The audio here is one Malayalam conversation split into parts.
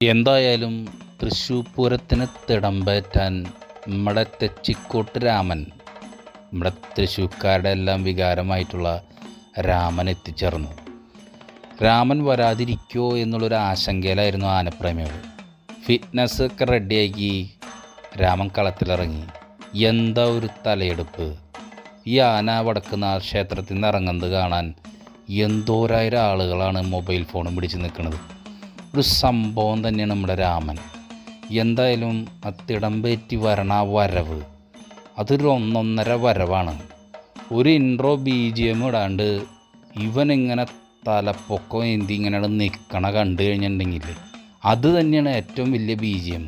എന്തായാലും തൃശ്ശൂർ പൂരത്തിന് തിടമ്പേറ്റാൻ നമ്മുടെ തെച്ചിക്കോട്ട് രാമൻ നമ്മുടെ തൃശ്ശൂക്കാരുടെ എല്ലാം വികാരമായിട്ടുള്ള രാമൻ എത്തിച്ചേർന്നു. രാമൻ വരാതിരിക്കുമോ എന്നുള്ളൊരു ആശങ്കയിലായിരുന്നു ആനപ്രേമികൾ. ഫിറ്റ്നസ് ഒക്കെ റെഡിയാക്കി രാമൻ കളത്തിലിറങ്ങി. എന്താ ഒരു തലയെടുപ്പ്? ഈ ആന വടക്കുന്ന ക്ഷേത്രത്തിൽ നിന്ന് ഇറങ്ങുന്നത് കാണാൻ എന്തോരായിരം ആളുകളാണ് മൊബൈൽ ഫോണും പിടിച്ച് നിൽക്കുന്നത്. ഒരു സംഭവം തന്നെയാണ് നമ്മുടെ രാമൻ. എന്തായാലും ആ തിടമ്പേറ്റി വരണ വരവ് അതൊരു ഒന്നൊന്നര വരവാണ്. ഒരു ഇൻട്രോ ബി ജി എം ഇടാണ്ട് ഇവൻ ഇങ്ങനെ തലപ്പൊക്കം എന്തി ഇങ്ങനെ നിൽക്കണ കണ്ടു കഴിഞ്ഞിട്ടുണ്ടെങ്കിൽ അത് തന്നെയാണ് ഏറ്റവും വലിയ ബി ജി എം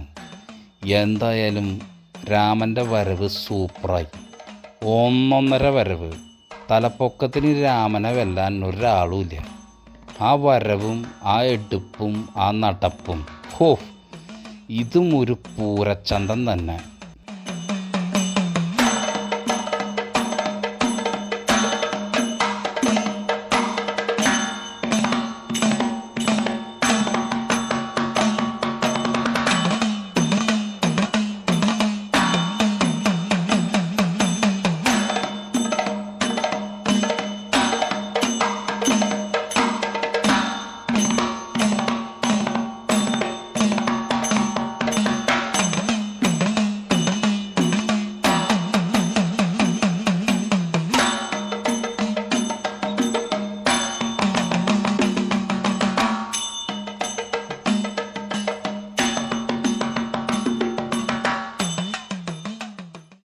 എന്തായാലും രാമന്റെ വരവ് സൂപ്പറായി. ഒന്നൊന്നര വരവ്. തലപ്പൊക്കത്തിന് രാമനെ വെല്ലാൻ ഒരാളുമില്ല ആ വരവും ആ എടുപ്പും ആ നടപ്പും. ഹോ ഇതും ഒരു പൂരച്ചന്തം തന്നെ.